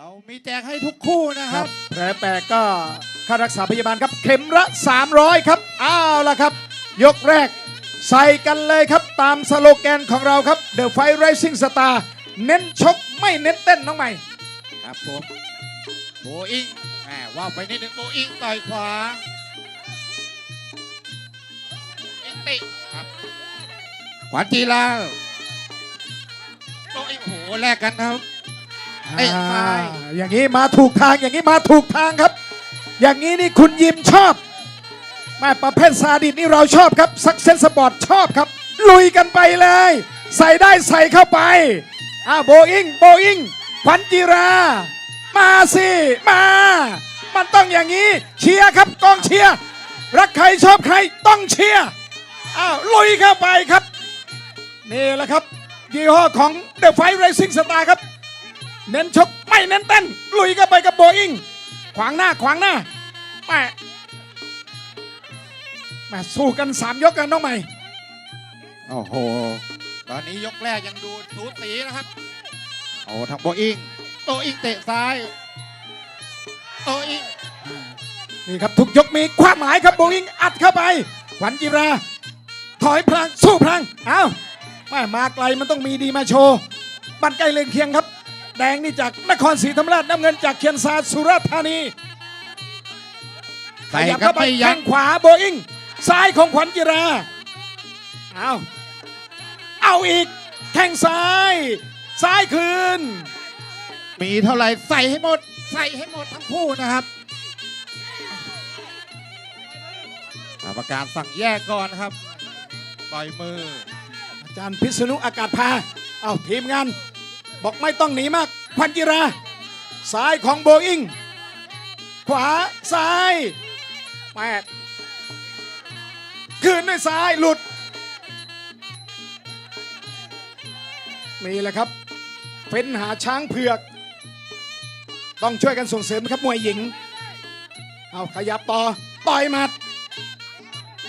เรามีแจกให้ทุกคู่นะคครัรับบแผลแตกก็ค่ารักษาพยาบาลครับ เข็มละ 300 ครับอ้าวละครับ ยกแรก ใส่กันเลยครับตามสโลแกนของเราครับ The Fight Rising Star เน้นชกไม่เน้นเต้นน้องใหม่ ครับผมโบอิงแหมว่าวไปนิดนึงโบอิงต่อยขวาอิงติครับขวานจีลาโบอิงโหแลกกันครับ เอ้ยซ้าย อ่าอย่างนี้มาถูกทางอย่างนี้มาถูกทางครับ อย่างนี้นี่คุณยิมชอบแม่ประเภทซาดิสนี่เราชอบครับซักเซนสปอร์ตชอบครับ ลุยกันไปเลย ใส่ได้ใส่เข้าไปอ้าวโบอิงโบอิงขวัญจีรา มาสิมา มันต้องอย่างนี้เชียร์ครับกองเชียร์รักใครชอบใครต้องเชียร์อ้าวลุยเข้าไปครับ นี่แหละครับยี่ห้อของ The Fight Racing Star ครับ เน้นชกไม่เน้นเต้น ลุยกันไปกับโบอิงขวางหน้าขวางหน้าแม่แม่สู้กันสามยกกันน้องใหม่โอ้โห ตอนนี้ยกแรกยังดูสูสีนะครับ โอ้ทางโบอิงโตอิงเตะซ้ายโตอิงนี่ครับทุกยกมีความหมายครับโบอิงอัดเข้าไปขวัญจิรา ถอยพลังสู้พลังอ้าวแม่มาไกลมันต้องมีดีมาโชว์บันใกล้เลืองเคียงครับ แดงนี่จากนครศรีธรรมราชน้ำเงินจากเคียนซาสุราษฎร์ธานีใส่ขยับกันเข้าไปไม่ยั้แข้งงขวาโบอิงซ้ายของขวัญจิราเอาเอาอีกแข้งซ้าย ซ้ายคืน มีเท่าไหร่ใส่ให้หมด ใส่ให้หมดทั้งคู่นะครับกรรมการสั่งแยกก่อนนะครับ ปล่อยมือ อาจารย์พิษณุอากาศพา เอาทีมงาน บอกไม่ต้องหนีมากขวัญจิรา ซ้ายของโบอิงขวาซ้ายแปดคืนด้วยซ้ายหลุดนี่แหละครับเฟ้นหาช้างเผือก ต้องช่วยกันส่งเสริมครับมวยหญิง เอาขยับต่อต่อยหมัด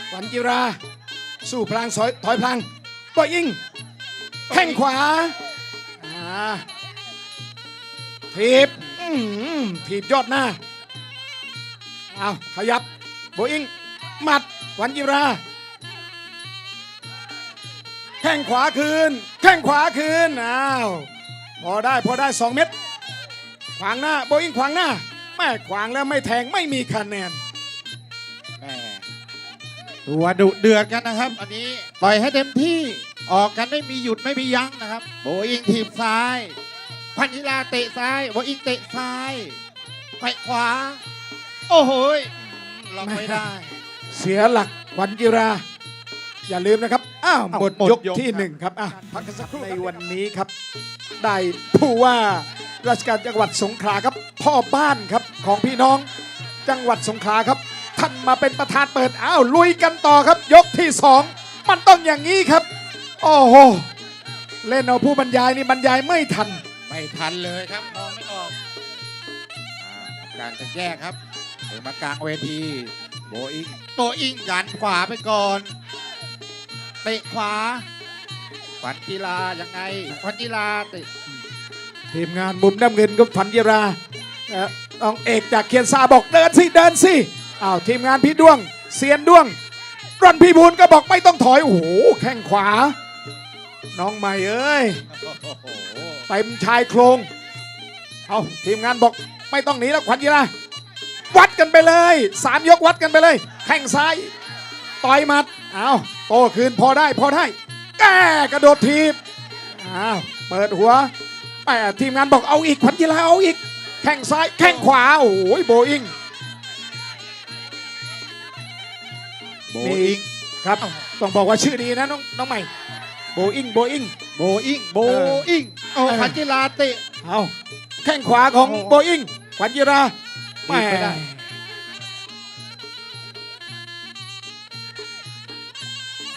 ขวัญจิรา สู้พลางซอยถอยพลางต่อยยิงแข้งขวา ถีบอื้อหือถีบยอดหน้า เอาขยับโบอิงหมัดขวัญจิรา แข้งขวาคืน แข้งขวาคืน อ้าว พอได้พอได้สองเม็ด ขวางหน้าโบอิงขวางหน้าแม่ขวางแล้วไม่แทงไม่มีคะแนน แม่ตัวดุเดือดกันนะครับ อันนี้ต่อยให้เต็มที่ ออกกันไม่มีหยุดไม่มียั้งนะครับ โบอิงทีบซ้าย พันธิลาเตะซ้าย โบอิงเตะซ้ายไปขวา โอ้โหยล็อกไม่ได้ เสียหลักขวัญจิรา อย่าลืมนะครับ อ้าวอ้าวหมดหมดยกยกที่ครับหนึ่งครับอะพักกันสักครู่ในวันนี้ครับ ได้ผู้ว่าราชการจังหวัดสงขลาครับ พ่อบ้านครับของพี่น้องจังหวัดสงขลาครับท่านมาเป็นประธานเปิดอ้าวลุยกันต่อครับ ยกที่สองมันต้องอย่างนี้ครับ โอ้โห เล่นเอาผู้บรรยายนี่บรรยายไม่ทัน ไม่ทันเลยครับมองไม่ออกอ่ากรรมการจะแยกครับถึงมากลางเวทีโบอิงโตอิงกันขวาไปก่อนเตะขวาขวัญกีฬายังไงขวัญกีฬาเตะทีมงานมุมน้ำเงินก็ฝันเยราเอ่อน้องเอกจากเคียนซาบอกเดินสิเดินสิอ้าวทีมงานพี่ด้วงเซียนด้วงรันพี่บูลก็บอกไม่ต้องถอยโอ้โหแข้งขวา น้องใหม่เอ้ยโอ้โหเต็มชายโครง เอาทีมงานบอกไม่ต้องหนีแล้วขวัญเยราวัดกันไปเลยสามยกวัดกันไปเลย แข้งซ้าย ต่อยหมัดเอาโตคืนพอได้พอได้แกกระโดดทีบอ้าวเปิดหัวแต่ทีมงานบอกเอาอีกขวัญกีฬาเอาอีก แข้งซ้ายแข้งขวาโอ้ยโบอิงโบอิงครับต้องบอกว่าชื่อดีนะน้องน้องใหม่ โบอิงโบอิงโบอิงโบเอออิงเอาเออขวัญกีฬาเตะเอาแข้งขวาของโอ้โหโบอิงขวัญกีฬาหนีไม่ได้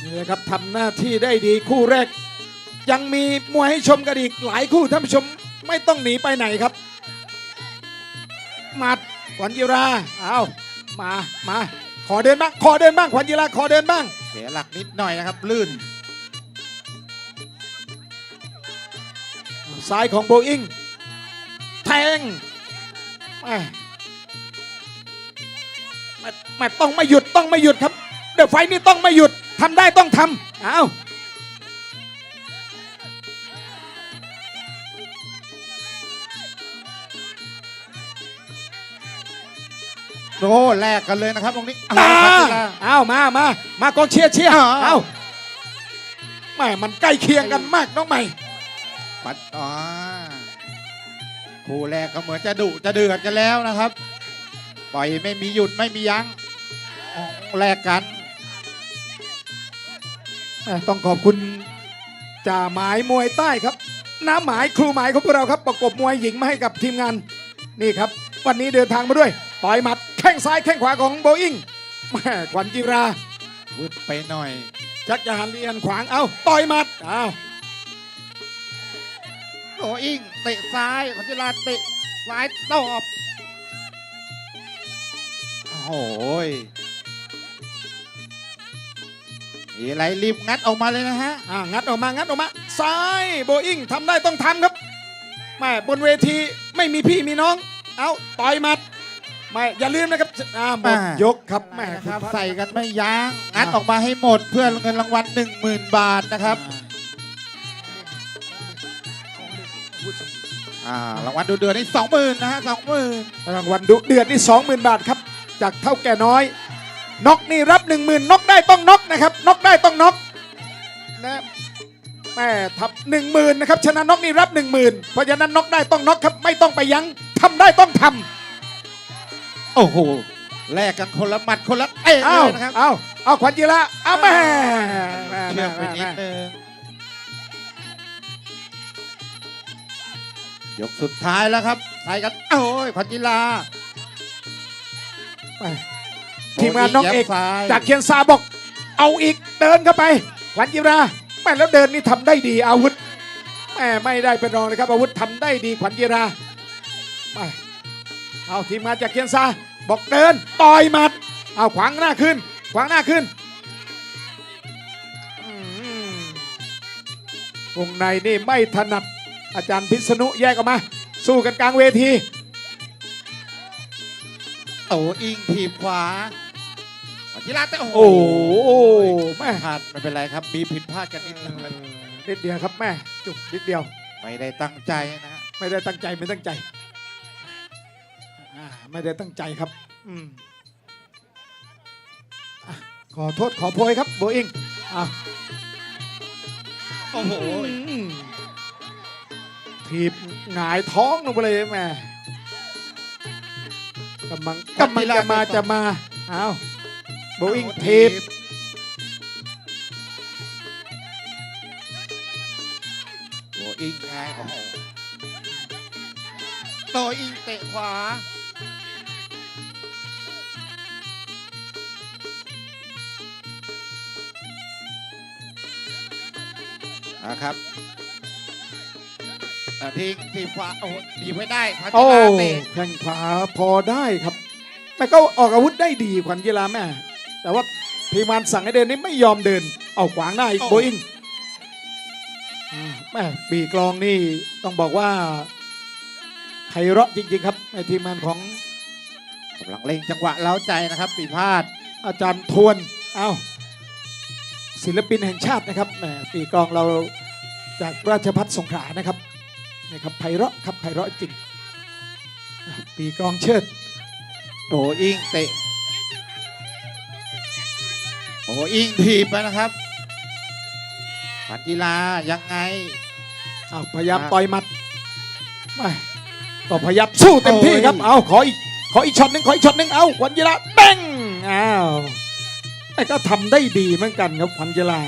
นี่แหละครับทำหน้าที่ได้ดีคู่แรก ยังมีมวยให้ชมกันอีกหลายคู่ท่านผู้ชมไม่ต้องหนีไปไหนครับหมัดขวัญกีฬาเอามามาขอเดินบ้างขอเดินบ้างขวัญกีฬาขอเดินบ้าง เสียหลักนิดหน่อยนะครับลื่น ซ้ายของโบอิงแทงแม่แม่แม่ต้องไม่หยุดต้องไม่หยุดครับ เดอะไฟท์นี่ต้องไม่หยุดทำได้ต้องทำอ้าวโอ้แลกกันเลยนะครับตรงนี้ตาเอาครับอ้าวมามา มากองเชียร์เชียร์อ้าวอ้าวแม่มันใกล้เคียงกันมากน้องใหม่ ปัดอ๋อคู่แรกก็เหมือนจะดุจะเดือดกันแล้วนะครับ ปล่อยไม่มีหยุดไม่มียั้งอ๋อแลกกันแม่ต้องขอบคุณจ่าหมายมวยใต้ครับ น้าหมายครูหมายของพวกเราครับประกบมวยหญิงมาให้กับทีมงานนี่ครับ วันนี้เดินทางมาด้วย ต่อยหมัดแข้งซ้ายแข้งขวาของโบอิงแม่ขวัญจิราวึดไปหน่อยชักจะหันเรียนขวางเอาต่อยหมัดเอา โอ้อิงเตะซ้ายขอนจิราเตะซ้ายตอบโอ้โหยมีอะไรรีบงัดออกมาเลยนะฮะ อ่างัดออกมางัดออกมา ซ้ายโบอิงทำได้ต้องทำครับแม่บนเวทีไม่มีพี่มีน้อง เอาต่อยหมัดไม่อย่าลืมนะครับอ่าหมดอ่ายกครับแม่นะครับณพัฒใส่กันไม่ยั้งงัดออกมาให้หมดเพื่อเงินรางวัล1 0,000 บาทนะครับ อ่า รางวัลดูเดือดนี่สองหมื่นนะฮะสองหมื่นรางวัลดุเดือดนี่20,000 บาทครับ จากเท่าแก่น้อยน็อกนี่รับ 10,000น็อกได้ต้องน็อกนะครับน็อกได้ต้องน็อกนะแม่ทับ10,000นะครับชนะน็อกนี่รับ10,000เพราะฉะนั้นน็อกได้ต้องน็อกครับไม่ต้องไปยั้งทำได้ต้องทำ โอ้โหแลกกันคนละหมัดคนละเตะเลเอายนะครับ เอาเอาขวัญจีละเอาแม่แม่เชื่อมไปแม่นิดแม่นึง ยกสุดท้ายแล้วครับใส่กันโอ้ยพันจิลาแม่ทีมงานน้องเอกโย้ำซ้ยจากเคียนซาบอก เอาอีกเดินเข้าไปขวัญจีราแม่แล้วเดินนี่ทำได้ดีอาวุธแม่ไม่ได้เป็นรองเลยครับอาวุธทำได้ดีขวัญจีราไปเอาทีมงานจากเคียนซาบอกเดินต่อยหมัดเอาขวางหน้าขึ้น ขวางหน้าขึ้นอืมวงในนี่ไม่ถนัด อาจารย์พิษณุแยกออกมา สู้กันกลางเวทีโอ้อิงทีบขวาพันจิลาเตะโอ้โหโอ้โหแม่พลาดไม่เป็นไรครับ มีผิดพลาดกันนิดนึงนิดเดียวครับแม่จุกนิดเดียว ไม่ได้ตั้งใจนะฮะไม่ได้ตั้งใจไม่ตั้งใจอ่าไม่ได้ตั้งใจครับอืมอะขอโทษขอโพยครับโบอิงอะโอ้โห อืมถีบหงายท้องลงไปเลยแม่กำลังกำลังจะมาจะมาเอาโบอิงถีบโบอิงไงโอ้โหโตอิงเตะขวานะครับ อะทิ้งทีมขวาโอ้โหดีไม่ได้พัชโอ้ราเตะแข้งขวาพอได้ครับ แต่ก็ออกอาวุธได้ดีขวัญกีฬาแม่ แต่ว่าทีมงานสั่งให้เดินนี่ไม่ยอมเดิน เอาขวางหน้าอีกโบอิงอ่าแม่ปีกลองนี่ต้องบอกว่าไพเราะจริง ๆ ครับในทีมงานของ กำลังเล่งจังหวะเล้าใจนะครับปีพาดอาจารย์ทวน เอาศิลปินแห่งชาตินะครับแหมปีกลองเราจากราชพัฒสงขลานะครับ นี่ครับไพเราะครับไพเราะจริงอะปีกลองเชิดโอ้อิงเตะโอ้อิงถีบไปนะครับปันกีฬายังไงอ้าวพยายามครับต่อยหมัดไม่ก็พยายามสู้เต็มที่ครับโอ้ยเอาขออีกขออีกช็อตหนึ่งขออีกช็อตหนึ่งเอาขวัญยีราเป้งอ้าวแต่ก็ทำได้ดีเหมือนกันครับขวัญยีรา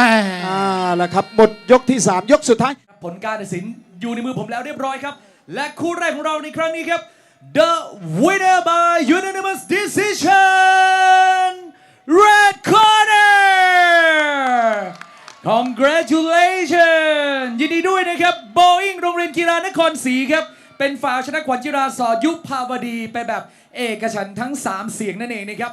อ่าอ่าแล้วครับหมดยกที่ 3 ยกสุดท้าย ผลการตัดสินอยู่ในมือผมแล้วเรียบร้อยครับ และคู่แรกของเราในครั้งนี้ครับ The winner by unanimous decision red corner congratulations ยินดีด้วยนะครับ Boeing โรงเรียนกีฬานครศรีครับเป็นฝ่ายเอาชนะขวัญจิราสอยุภาวดีไปแบบเอกฉันท์ทั้ง 3 เสียงนั่นเองนะครับ